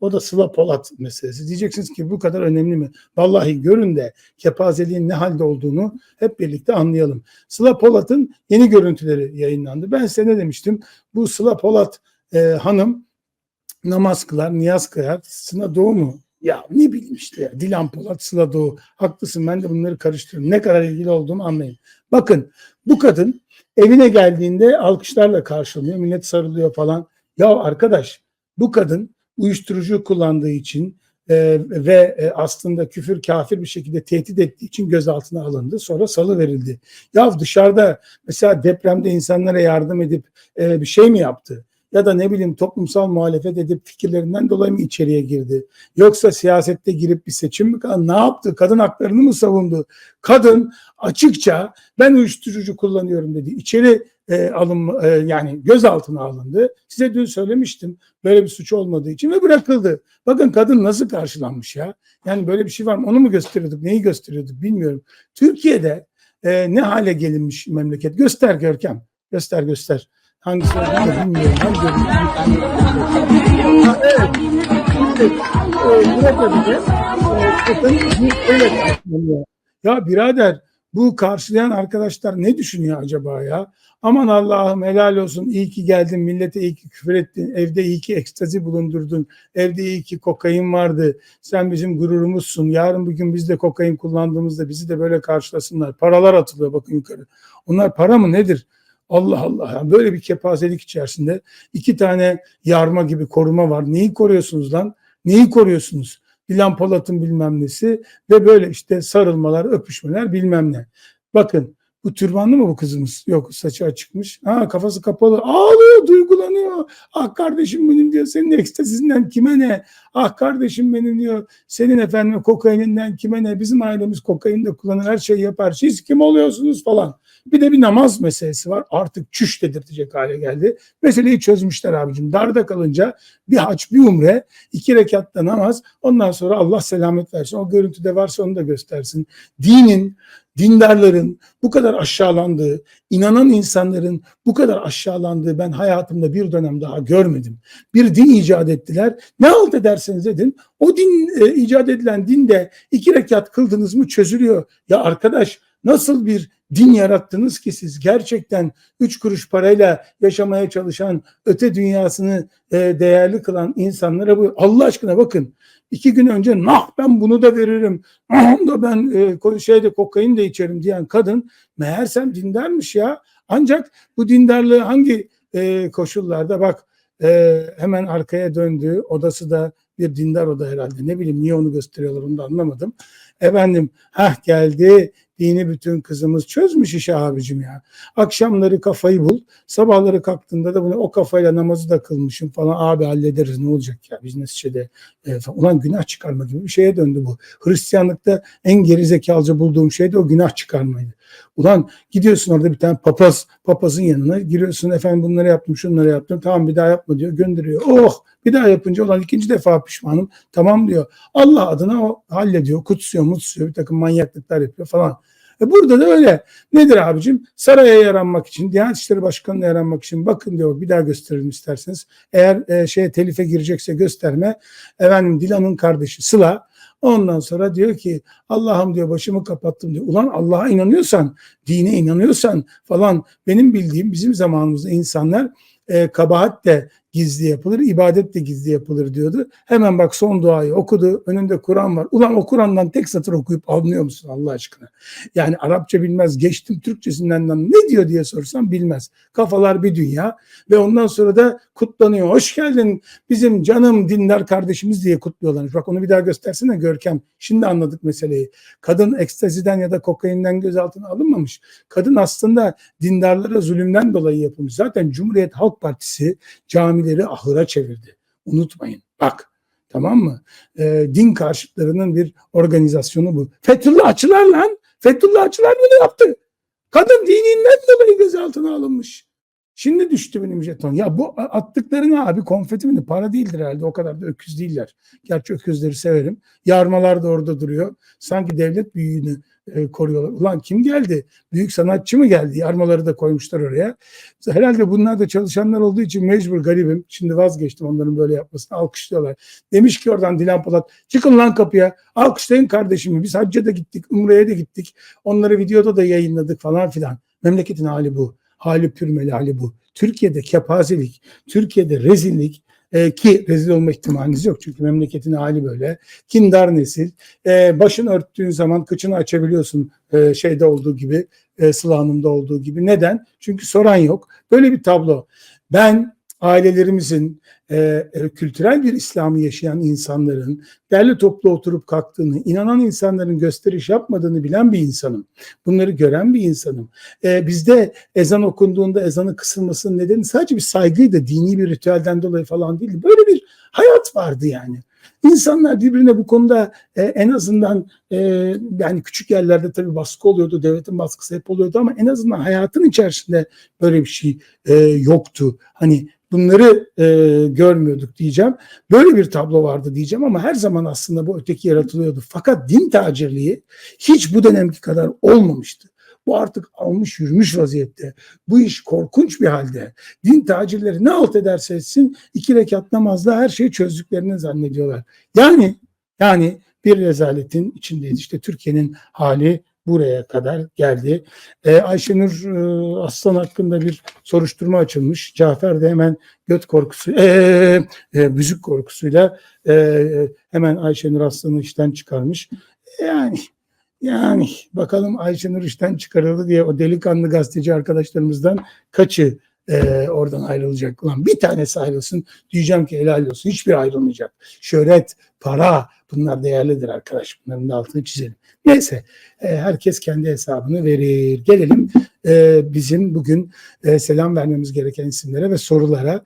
O da Sıla Polat meselesi. Diyeceksiniz ki bu kadar önemli mi? Vallahi görün de kepazeliğin ne halde olduğunu hep birlikte anlayalım. Sıla Polat'ın yeni görüntüleri yayınlandı. Ben size ne demiştim? Bu Sıla Polat e, hanım namaz kılar, niyaz kıyar. Sıla Doğu mu? Ya ne bileyim işte ya. Dilan Polat, Sıla Doğu. Haklısın ben de bunları karıştırıyorum. Ne kadar ilgili olduğumu anlayın. Bakın bu kadın evine geldiğinde alkışlarla karşılanıyor. Millet sarılıyor falan. Ya arkadaş bu kadın uyuşturucu kullandığı için e, ve e, aslında küfür kafir bir şekilde tehdit ettiği için gözaltına alındı. Sonra salı verildi. Ya dışarıda mesela depremde insanlara yardım edip e, bir şey mi yaptı? Ya da ne bileyim toplumsal muhalefet edip fikirlerinden dolayı mı içeriye girdi? Yoksa siyasette girip bir seçim mi kaldı? Ne yaptı? Kadın haklarını mı savundu? Kadın açıkça ben uyuşturucu kullanıyorum dedi. İçeri e, alım e, yani gözaltına alındı. Size dün söylemiştim böyle bir suç olmadığı için ve bırakıldı. Bakın kadın nasıl karşılanmış ya. Yani böyle bir şey var mı? Onu mu gösteriyorduk? Neyi gösteriyorduk bilmiyorum. Türkiye'de e, ne hale gelinmiş memleket? Göster Görkem. Göster göster. Hangisi olduğunu bilmiyorum. Hangi? Ha, evet. Şimdi, e, de e, karşılanıyor. Ya birader bu karşılayan arkadaşlar ne düşünüyor acaba ya? Aman Allah'ım helal olsun iyi ki geldin millete iyi ki küfür ettin evde iyi ki ekstazi bulundurdun evde iyi ki kokain vardı sen bizim gururumuzsun yarın bugün biz de kokain kullandığımızda bizi de böyle karşılasınlar paralar atılıyor bakın yukarı onlar para mı nedir? Allah Allah ya böyle bir kepazelik içerisinde iki tane yarma gibi koruma var neyi koruyorsunuz lan neyi koruyorsunuz? Dilan Polat'ın bilmem nesi ve böyle işte sarılmalar, öpüşmeler bilmem ne. Bakın bu türbanlı mı bu kızımız? Yok saçı açıkmış. Ha kafası kapalı. Ağlıyor, duygulanıyor. Ah kardeşim benim diyor. Senin ekstazinden kime ne? Ah kardeşim benim diyor. Senin efendim kokaininden kime ne? Bizim ailemiz kokain de kullanır. Her şeyi yapar. Siz kim oluyorsunuz falan. Bir de bir namaz meselesi var. Artık çüş dedirtecek hale geldi. Meseleyi çözmüşler abicim. Darda kalınca bir haç bir umre, iki rekatta namaz. Ondan sonra Allah selamet versin. O görüntüde varsa onu da göstersin. Dinin, dindarların bu kadar aşağılandığı, inanan insanların bu kadar aşağılandığı ben hayatımda bir dönem daha görmedim. Bir din icat ettiler. Ne halt ederseniz edin. O din e, icat edilen dinde iki rekat kıldınız mı çözülüyor. Ya arkadaş nasıl bir din yarattınız ki siz gerçekten üç kuruş parayla yaşamaya çalışan öte dünyasını e, değerli kılan insanlara bu Allah aşkına bakın. İki gün önce nah ben bunu da veririm. Nah da ben e, şeyde kokain de içerim. diyen kadın meğersem dindarmış ya. Ancak bu dindarlığı hangi e, koşullarda bak e, hemen arkaya döndü. Odası da bir dindar oda herhalde. Ne bileyim niye onu gösteriyorlar onu da anlamadım. Efendim hah geldi dini bütün kızımız çözmüş işi abicim ya. Akşamları kafayı bul. Sabahları kalktığında da bunu o kafayla namazı da kılmışım falan. Abi hallederiz ne olacak ya biz neticede. E, ulan günah çıkarma gibi bir şeye döndü bu. Hristiyanlıkta en geri zekalıca bulduğum şey de o günah çıkarmaydı. Ulan gidiyorsun orada bir tane papaz, papazın yanına giriyorsun efendim bunları yaptım şunları yaptım tamam bir daha yapma diyor gönderiyor. Oh bir daha yapınca olan ikinci defa pişmanım tamam diyor. Allah adına o hallediyor kutsuyor mutsuyor bir takım manyaklıklar yapıyor falan. E burada da öyle. Nedir abicim? Saraya yaranmak için, Diyanet İşleri Başkanı'na yaranmak için bakın diyor bir daha gösterelim isterseniz. Eğer e, şey telife girecekse gösterme. Efendim Dilan'ın kardeşi Sıla Ondan sonra diyor ki Allah'ım diyor başımı kapattım diyor. Ulan Allah'a inanıyorsan, dine inanıyorsan falan benim bildiğim bizim zamanımızda insanlar e, kabahat de gizli yapılır, ibadet de gizli yapılır diyordu. Hemen bak son duayı okudu, önünde Kur'an var. Ulan o Kur'an'dan tek satır okuyup anlıyor musun Allah aşkına? Yani Arapça bilmez, geçtim Türkçesinden ne diyor diye sorsam bilmez. Kafalar bir dünya ve ondan sonra da kutlanıyor. Hoş geldin bizim canım dindar kardeşimiz diye kutluyorlarmış. Bak onu bir daha göstersene Görkem. Şimdi anladık meseleyi. Kadın ekstaziden ya da kokainden gözaltına alınmamış. Kadın aslında dindarlara zulümden dolayı yapılmış. Zaten Cumhuriyet Halk Partisi cami camileri ahıra çevirdi. Unutmayın. Bak tamam mı? E, din karşıtlarının bir organizasyonu bu. Fethullahçılar lan. Fethullahçılar bunu yaptı. Kadın dininden dolayı gözaltına alınmış. Şimdi düştü benim jeton. Ya bu attıklarına abi konfeti mi? Para değildir herhalde. O kadar da öküz değiller. Gerçi öküzleri severim. Yarmalar da orada duruyor. Sanki devlet büyüğünü e, koruyorlar. Ulan kim geldi? Büyük sanatçı mı geldi? Armaları da koymuşlar oraya. Herhalde bunlar da çalışanlar olduğu için mecbur garibim. Şimdi vazgeçtim onların böyle yapmasını. Alkışlıyorlar. Demiş ki oradan Dilan Polat çıkın lan kapıya. Alkışlayın kardeşimi. Biz hacca da gittik. Umre'ye de gittik. Onları videoda da yayınladık falan filan. Memleketin hali bu. Hali pürmeli hali bu. Türkiye'de kepazelik, Türkiye'de rezillik e, ki rezil olma ihtimaliniz yok. Çünkü memleketin hali böyle. Kindar nesil. E, başını örttüğün zaman kıçını açabiliyorsun e, şeyde olduğu gibi, e, Sıla Hanım'da olduğu gibi. Neden? Çünkü soran yok. Böyle bir tablo. Ben ailelerimizin e, e, kültürel bir İslam'ı yaşayan insanların derli toplu oturup kalktığını, inanan insanların gösteriş yapmadığını bilen bir insanım. Bunları gören bir insanım. E, bizde ezan okunduğunda ezanın kısılmasının nedeni sadece bir saygıydı. Dini bir ritüelden dolayı falan değildi. Böyle bir hayat vardı yani. İnsanlar birbirine bu konuda e, en azından e, yani küçük yerlerde tabii baskı oluyordu, devletin baskısı hep oluyordu ama en azından hayatın içerisinde böyle bir şey e, yoktu. Hani bunları e, görmüyorduk diyeceğim. Böyle bir tablo vardı diyeceğim ama her zaman aslında bu öteki yaratılıyordu. Fakat din tacirliği hiç bu dönemki kadar olmamıştı. Bu artık almış yürümüş vaziyette. Bu iş korkunç bir halde. Din tacirleri ne alt ederse etsin iki rekat namazla her şeyi çözdüklerini zannediyorlar. Yani yani bir rezaletin içindeyiz. İşte Türkiye'nin hali buraya kadar geldi. Ee, Ayşenur e, Aslan hakkında bir soruşturma açılmış. Cafer de hemen göt korkusu, e, e, müzik korkusuyla e, hemen Ayşenur Aslan'ı işten çıkarmış. Yani yani bakalım Ayşenur işten çıkarıldı diye o delikanlı gazeteci arkadaşlarımızdan kaçı e, oradan ayrılacak? Ulan bir tanesi ayrılsın diyeceğim ki helal olsun. Hiçbir ayrılmayacak. Şöhret, para bunlar değerlidir arkadaş. Bunların da altını çizelim. Neyse e, herkes kendi hesabını verir. Gelelim e, bizim bugün e, selam vermemiz gereken isimlere ve sorulara.